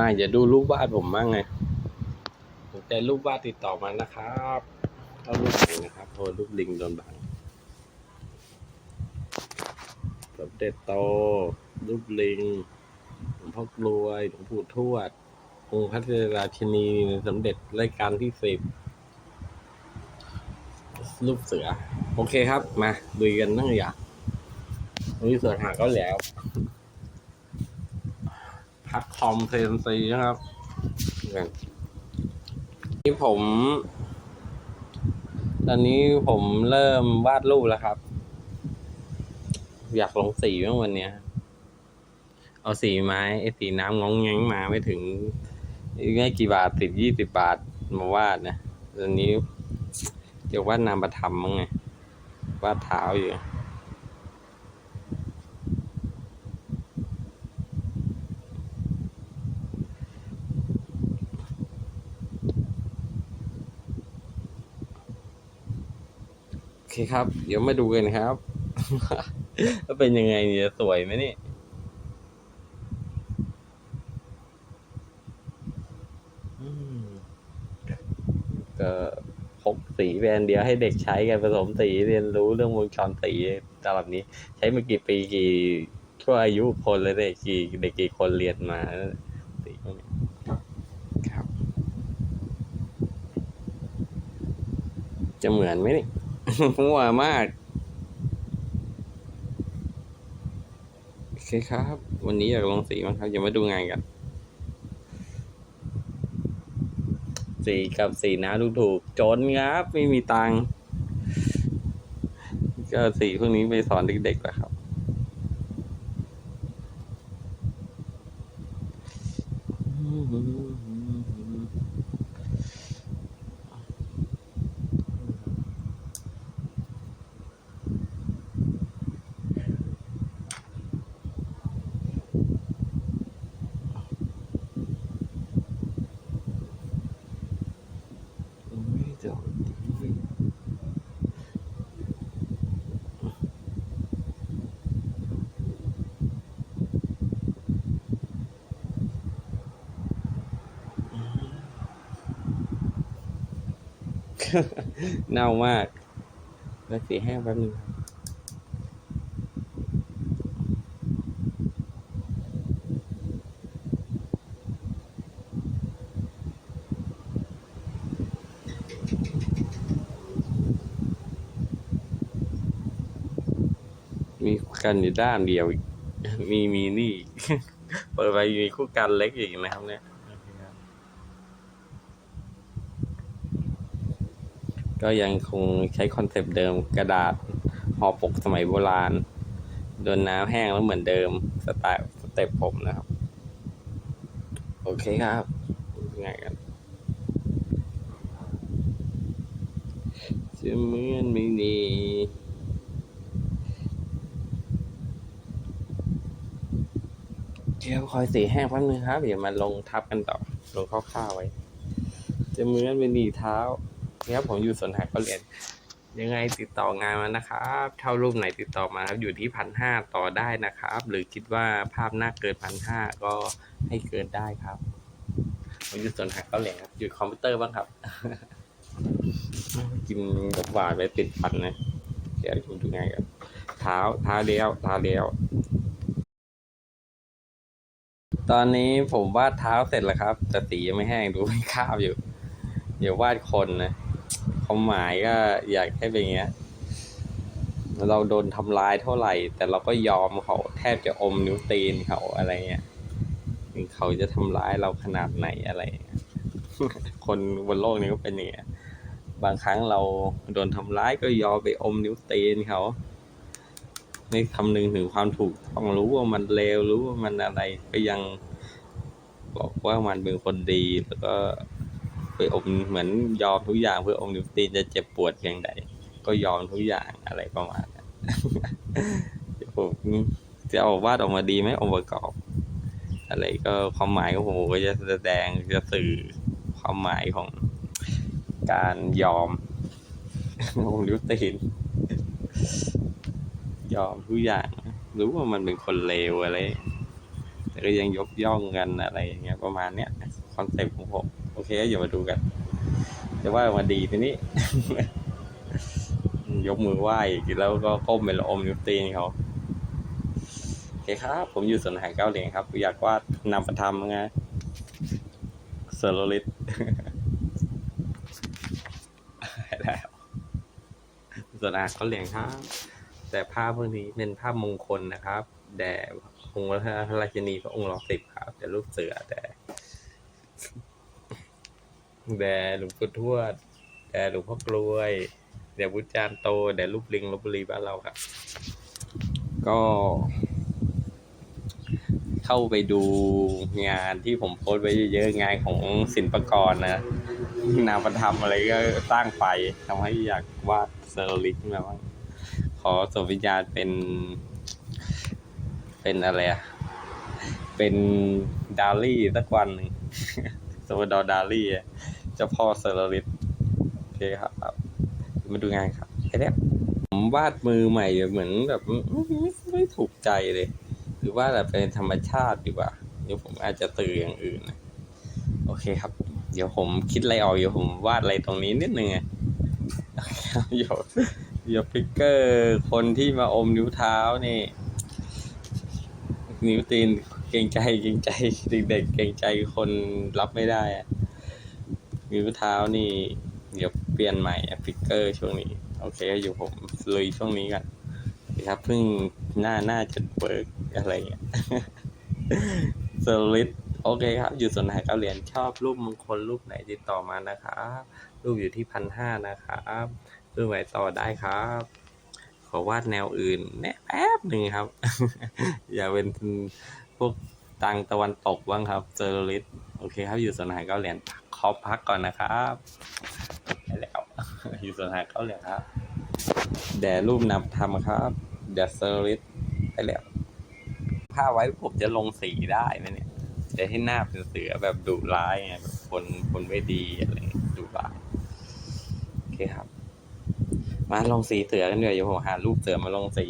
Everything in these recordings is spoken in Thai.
มาอย่าดูรูปวาดผมบ้างไงสนใจรูปวาดติดต่อมานะครับเอารูปไหนนะครับโอรูปลิงโดนบังสมเด็จโต รูปลิงหลวงพ่อกลวยหลวงปู่ทวดองค์พระราชินีสมเด็จรายการที่สิบรูปเสือ โอเคครับ มาดูกันนั่งอยากวันนี้ส่วนหางก็แล้ว พัดคอมเซนซีนะครับนี่ผม ตอนนี้ผมเริ่มวาดรูปแล้วครับ อยากลงสีบ้างวันเนี้ยเอาสีไม้ไอ้สีน้ำงองแงงมาไม่ถึงไม่กี่บาทติดยี่สิบบาทมาวาดนะตอนนี้เดี๋ยววาดนามประธรรมมั้งไงวาดเท้าอยู่ เคครับ เดี๋ยวมาดูกันครับว่าเป็นยังไงเนี่ยสวยไหมนี่ก็พกสีแบรนด์เดียวให้เด็กใช้กันผสมสีเรียนรู้เรื่องวงจรสีตลับนี้ ใช้มากี่ปีกี่ชั่วอายุคนเลยเด็กกี่เด็กกี่คนเรียนมาสีพวกนี้จะเหมือนไหมนี่ มั่วมาก โอเคครับ วันนี้อยากลงสีบ้างครับอย่ามาดูงานกัน สีกับสีน้ำถูกๆจนครับ ไม่มีตังค์ก็สีพวกนี้ไปสอนเด็กๆแหละครับไม่จบดี เน่ามากแล้วสีแห้งแป๊บนึงครับมีกันอยู่ด้านเดียวอีก มีมีนี่ เปิดไปมีคู่กันเล็กอีกนะครับเนี่ย ก็ยังคงใช้คอนเซปต์เดิมกระดาษห่อปกสมัยโบราณโดนน้ำแห้งแล้วเหมือนเดิมสไตล์สเต็ปผมนะครับ โอเคครับยังไงกันจะเหมือนไม่มีเดี๋ยวคอยสีแห้งแป๊บนึงครับเดี๋ยวมาลงทับกันต่อลงคร่าวๆไว้ จะเหมือนเป็นดีเท้า ครับผมอยู่สวนหาก็เรียน ยังไงติดต่องานมานะครับ เท่ารูปไหนติดต่อมาครับ อยู่ที่พันห้าต่อได้นะครับ หรือคิดว่าภาพหน้าเกินพันห้าก็ให้เกินได้ครับ ผมอยู่สวนหาก็เรียนครับ อยู่คอมพิวเตอร์บ้างครับ กินกับหวานไปติดฟันนะเดี๋ยวดูดูไงครับเท้าเท้าเลี้ยวเท้าเลี้ยวตอนนี้ผมวาดเท้าเสร็จแล้วครับ แต่สียังไม่แห้งดูไม่ขาวอยู่ เดี๋ยววาดคนนะ ความหมายก็อยากให้เป็นอย่างเงี้ย เราโดนทำร้ายเท่าไหร่ แต่เราก็ยอมเขาแทบจะอมนิ้วตีนเขาอะไรเงี้ยเขาจะทำร้ายเราขนาดไหนอะไร คนบนโลกนี้ก็เป็นอย่างเงี้ย บางครั้งเราโดนทำร้ายก็ยอมไปอมนิ้วตีนเขาไม่คำนึงถึงความถูกต้องรู้ว่ามันเลวรู้ว่ามันอะไรก็ยังบอกว่ามันเป็นคนดีแล้วก็ ไปอมเหมือนยอมทุกอย่างเพื่ออมนิ้วตีนจะเจ็บปวดเพียงใด ก็ยอมทุกอย่างอะไรประมาณนั้นผมจะเอาวาดออกมาดีไหมองค์ประกอบ อะไรก็ความหมายของผมก็จะแสดงจะสื่อความหมายของการยอมอมนิ้วตีนยอมทุกอย่าง รู้ว่ามันเป็นคนเลวอะไร แต่ก็ยังยกย่องกันอะไรอย่างเงี้ยประมาณเนี้ยคอนเซ็ปต์ของผม อเคอย่ามาดูกัน จะว่ามาดีทีนี้ ยกมือไหว้อีกแล้วก็ก้มเป็นละอมนิ้วตีนเขาโอเคครับ ผมอยู่สวนหารเก้าเหลียงครับ อยากวาดนำประทำไงเซอร์โลลิตแล้วส่วนหารเก้าเหลียงครับ แต่ภาพพวกนี้เป็นภาพมงคลนะครับ แด่องค์พระราชินีพระองค์รอสิบครับ แต่รูปเสือแต่ แด่หลวงปู่ทวดแด่หลวงพ่อกลวยแด่บุจารย์โตแด่รูปลิงลบบุรีบ้านเราครับ ก็ เข้าไปดูงานที่ผมโพสต์ไว้เยอะๆงานของศิลปกรนะนามประธรรมอะไรก็สร้างไฟทำให้อยากวาดเซอร์ลิกขึ้นมาบ้างขอสวมวิญญาณเป็น เป็นอะไรอะเป็นดาลี่สักวันหนึ่งสวดอดาลี่อะ จ้าพ่อเซอร์ลิตโอเคครับมาดูงานครับไอ้เนี่ยผมวาดมือใหม่เหมือนแบบไม่ไม่ถูกใจเลย หรือว่าแบบเป็นธรรมชาติดีกว่าเดี๋ยวผมอาจจะตื่ออย่างอื่นนะโอเคครับ เดี๋ยวผมคิดอะไรออกเดี๋ยวผมวาดอะไรตรงนี้นิดนึงอะโอเคครับเดี๋ยวเดี๋ยวฟิกเกอร์ คนที่มาอมนิ้วเท้านี่ นิ้วตีนเกรงใจเกรงใจเด็กๆเกรงใจคนรับไม่ได้อะ นิ้วเท้านี่ เดี๋ยวเปลี่ยนใหม่อะฟิกเกอร์ช่วงนี้ โอเคอยู่ผมเลยช่วงนี้กันนะครับเพิ่งหน้าหน้าจะเบิร์กอะไรเงี้ยเซอร์ลิตโอเคครับอยู่ส่วนไหนก้าเหรียญชอบรูปมงคลรูปไหนติดต่อมานะครับรูปอยู่ที่พันห้านะครับรูปไหนต่อได้ครับ ขอวาดแนวอื่นแนแป๊บหนึ่งครับ อย่าเป็นพวกตังตะวันตกบ้างครับเซอร์ลิตโอเคครับอยู่ส่วนไหนก้าเหรียญ ขอพักก่อนนะครับไปแล้วอยู่ส่วนเก้าเหรียครับแด่รูปนำทำครับแด่เซอร์ลิตไปแล้วผ้าไว้ผมจะลงสีได้ไหมเนี่ยจะให้หน้าเป็นเสือแบบดุร้ายไงแบบคนคนไม่ดีอะไรดุร้ายโอเคครับ มาลงสีเสือกันเดี๋ยวยวผมหารูปเสือมาลงสี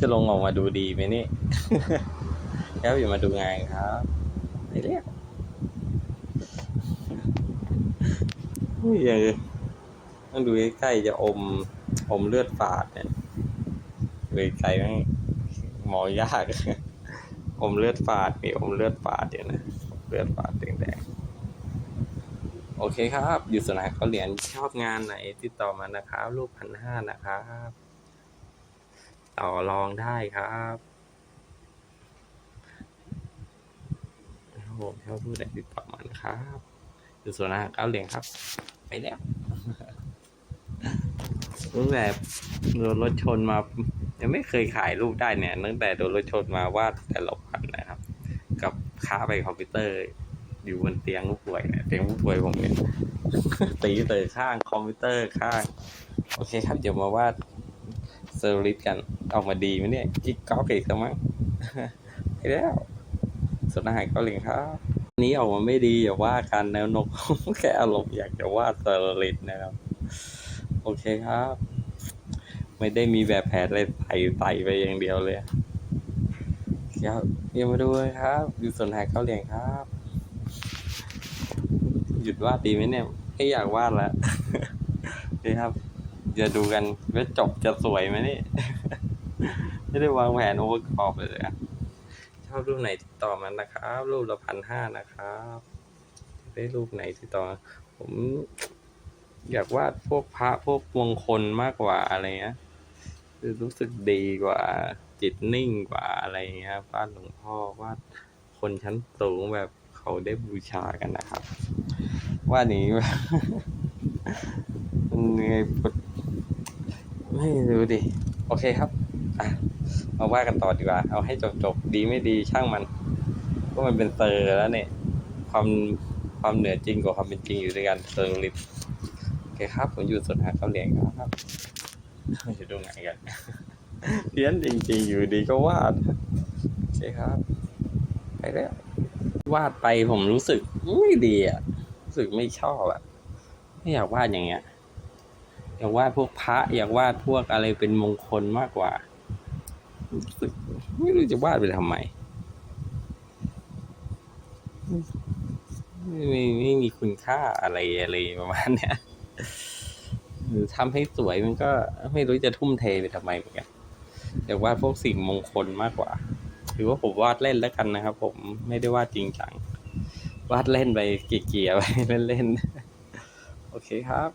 จะลงออกมาดูดีไหมนี่แล้วอย่ามาดูงานครับไปเรียกเฮ้ย อย่าต้องดูใกล้ๆจะอม อมเลือดฝาดเนี่ยดูไกลๆมั้งหมอยาก อมเลือดฝาดมีอมเลือดฝาดเดี๋ยวนะ เลือดฝาดแดงๆ โอเคครับ อยู่สนไหนเขาเหรียญชอบงานไหนติดต่อมานะครับ รูปพันห้านะครับ ต่อรองได้ครับผมชอบพูดไหนติดต่อมานะครับ อยู่วนอาหารเก้าเหรียญครับ ไปแล้วตั้งแต่โดนรถชนมา ยังไม่เคยขายรูปได้เนี่ยตั้งแต่โดนรถชนมาวาดแต่ละวันนะครับ กับค้าไปคอมพิวเตอร์ อยู่บนเตียงผู้ป่วยเนี่ยเตียงผู้ป่วยผมเนี่ยตีเตอข้างคอมพิวเตอร์ข้าง โอเคครับเดี๋ยวมาวาดเซอร์ลิสกันออกมาดีไหมเนี่ยกิ๊กก๊อกอีกแล้วมั้งไปแล้วสวนอาหารเกาหลีครับ นี้ออกมาไม่ดีอย่าว่ากันแนวนกแค่อารมณ์อยากจะวาดเซอร์ลิสนะครับ โอเคครับ ไม่ได้มีแบบแผนอะไรใส่ใส่ไปอย่างเดียวเลยครับเดี๋ยวมาดูเลยครับอยู่ส่วนแหกเขาเหลียงครับ หยุดวาดดีไหมเนี่ยไม่อยากวาดแล้วนี่ครับจะดูกันว่าจบจะสวยไหมนี่ ไม่ได้วางแผนโอเวอร์กรอบเลยอะ ชอบรูปไหนติดต่อมานะครับ รูปละพันห้านะครับ ได้รูปไหนติดต่อ ผม อยากวาดพวกพระพวกมงคลมากกว่าอะไรเงี้ยคือรู้สึกดีกว่าจิตนิ่งกว่าอะไรเงี้ย วาดหลวงพ่อวาดคนชั้นสูงแบบเขาได้บูชากันนะครับ ว่าดนี้มันไงไม่รู้ดิ โอเคครับ มาว่ากันต่อดีกว่า เอาให้จบจบดีไม่ดีช่างมัน ก็มันเป็นเซอร์แล้วเนี่ยความความเหนือจริงกว่าความเป็นจริงอยู่ด้วยกันเซอร์ลิปโอเคครับ ผมอยู่สวนหาเขาเหลียงครับจะดูไงกันเพี้ยนจริงๆอยู่ดีก็วาดโอเคครับไปแล้ววาดไปผมรู้สึกไม่ดีอะรู้สึกไม่ชอบอะไม่อยากวาดอย่างเงี้ยอยากวาดพวกพระอยากวาดพวกอะไรเป็นมงคลมากกว่า รู้สึกไม่รู้จะวาดไปทำไมไม่มีไม่มีคุณค่าอะไรอะไรประมาณเนี้ยหรือทำให้สวยมันก็ไม่รู้จะทุ่มเทไปทำไมเหมือนกันแต่วาดพวกสิ่งมงคลมากกว่า หรือว่าผมวาดเล่นแล้วกันนะครับ ผมไม่ได้วาดจริงจังวาดเล่นไปเกี่ยๆไปเล่นๆโอเคครับ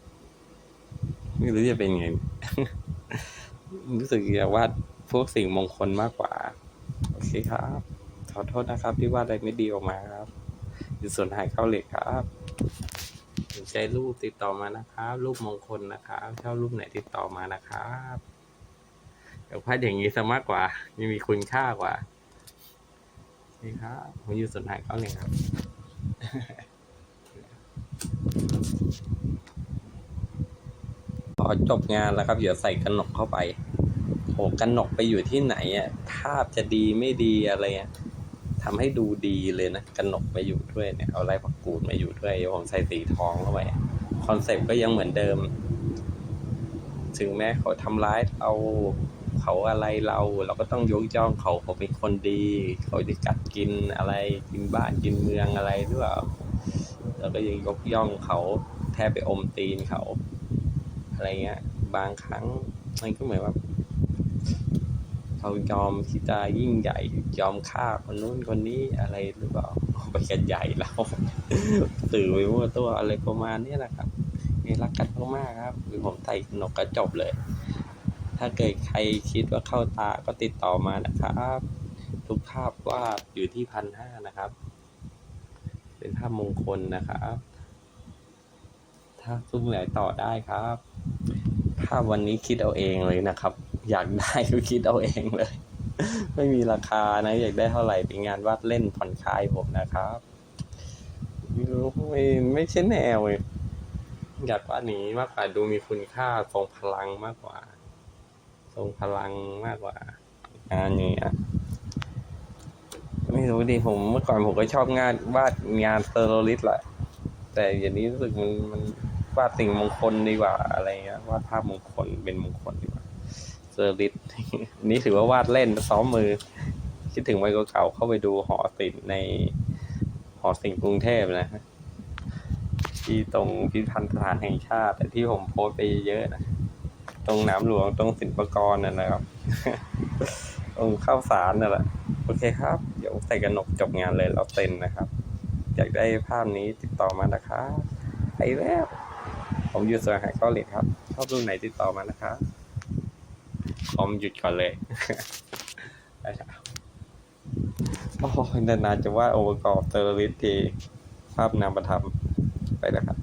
ไม่รู้จะเป็นไงรู้สึกอยากวาด พวกสิ่งมงคลมากกว่า โอเคครับ ขอโทษนะครับที่วาดอะไรไม่ดีออกมาครับอยู่ส่วนหายเข้าเหล็กครับสนใจรูปติดต่อมานะครับรูปมงคลนะครับชอบรูปไหนติดต่อมานะครับเดี๋ยววาดอย่างนี้ซะมากกว่ายังมีคุณค่ากว่านี่ครับผมอยู่ส่วนหายเข้าเหล็กครับพอจบงานแล้วครับเดี๋ยวใส่กันหนกเข้าไป โหกันหนกไปอยู่ที่ไหนอะภาพจะดีไม่ดีอะไรอะทำให้ดูดีเลยนะกันหนกมาอยู่ด้วยเนี่ยเอาไรผักกูดมาอยู่ด้วยผมใส่สีทองเข้าไปคอนเซ็ปต์ก็ยังเหมือนเดิม ถึงแม้เขาทำร้ายเราเขาอะไรเราเราก็ต้องยกย่องเขาเขาเป็นคนดี เขาได้กัดกินอะไรกินบ้านกินเมืองอะไรหรือเปล่าเราก็ยังยกย่องเขาแทบไปอมตีนเขา อะไรเงี้ย บางครั้งมันก็เหมือนว่า เขายอมที่จะยิ่งใหญ่ ยอมฆ่าคนนู้นคนนี้อะไรหรือเปล่าไปกันใหญ่แล้วสื่อไปว่าตัวอะไรประมาณนี้แหละครับนี่รักกันมากๆครับคือผมไต่หนกกระจบเลย ถ้าเกิดใครคิดว่าเข้าตาก็ติดต่อมานะครับ ทุกภาพวาดอยู่ที่พันห้านะครับ เป็นภาพมงคลนะครับ ถ้าซุ้มไหนต่อได้ครับ ภาพวันนี้คิดเอาเองเลยนะครับ อยากได้ก็คิดเอาเองเลย ไม่มีราคานะอยากได้เท่าไหร่เป็นงานวาดเล่นผ่อนคลายผมนะครับไม่รู้ไม่ไม่ใช่แนวเลยอยากวาดนี้มากกว่าดูมีคุณค่าทรงพลังมากกว่า ทรงพลังมากกว่างานนี้อะไม่รู้ดิผมเมื่อก่อนผมก็ชอบงานวาดงานเซอร์โรลิสแหละ แต่อย่างนี้รู้สึกมันมันวาดสิ่งมงคลดีกว่าอะไรเงี้ยวาดภาพมงคลเป็นมงคลดีกว่า เซอร์ลิสนี่ถือว่าวาดเล่นซ้อมมือ คิดถึงวัยเก่าๆเข้าไปดูหอศิลป์ในหอศิลป์กรุงเทพนะฮะที่ตรงพิพิธภัณฑ์สถานแห่งชาติ แต่ที่ผมโพสไปเยอะนะตรงน้ำหลวงตรงศิลปกรนั่นนะครับ ตรงข้าวสารนั่นแหละโอเคครับ เดี๋ยวใส่กันหนกจบงานเลยเราเซ็นนะครับ อยากได้ภาพนี้ติดต่อมานะครับไปแล้ว ผมอยู่สวนหายเกาหลีครับ ชอบรูปไหนติดต่อมานะครับ คอมหยุดก่อนเลยโอ้โหนานๆจะวาดองค์ประกอบเตอร์ลิสทีภาพนามประทับไปแล้วครับ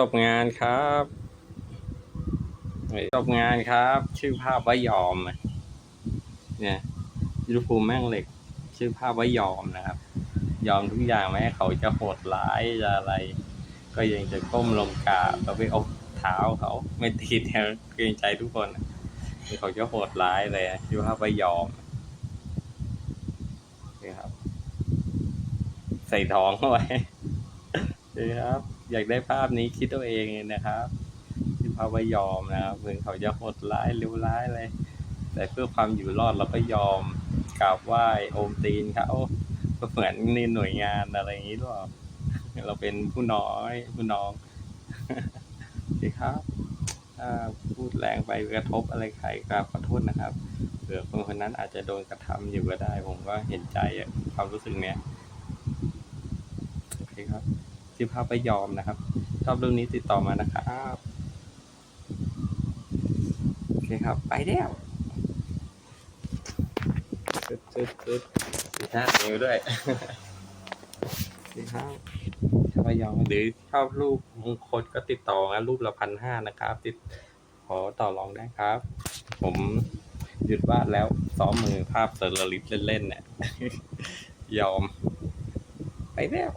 จบงานครับจบงานครับ ชื่อภาพว่ายอม เนี่ยยูนิฟูมแม่งเหล็ก ชื่อภาพว่ายอมนะครับ ยอมทุกอย่างแม้เขาจะโหดร้ายจะอะไร ก็ยังจะก้มลงกราบแล้วไปอาเท้าเขา ไม่ตีแถวเกรงใจทุกคนอะ คือเขาจะโหดร้ายเลยชื่อภาพว่ายอมนี่ครับ ใส่ท้องเข้าไว้นี่ครับ อยากได้ภาพนี้คิดตัวเองนะครับชื่อภาพว่ายอมนะครับถึงเขาจะโหดร้ายเลวร้ายเลย แต่เพื่อความอยู่รอดเราก็ยอมกราบไหว้โอมตีนเขาก็เหมือนในหน่วยงานอะไรอย่างนี้หรอเราเป็นผู้น้อยผู้น้องสิครับ ถ้าพูดแรงไปกระทบอะไรใครก็ขอโทษนะครับเผื่อคนคนนั้นอาจจะโดนกระทำอยู่ก็ได้ ผมก็เห็นใจอะความรู้สึกเนี้ยโอเคครับที่ภาพไปยอมนะครับ ชอบเรื่องนี้ติดต่อมานะครับโอเคครับ ไปแล้วตึ๊ดตึ๊ดตึ๊ดสี่ห้านิ้วด้วยสี่ห้า ระยอง หรือชอบรูปมงคลก็ติดต่อนะรูปละพันห้านะครับ ติดขอต่อรองได้ครับ ผมหยุดวาดแล้วซ้อมมือภาพเซอร์ลิสเล่นๆเนี่ยยอม ไปแล้ว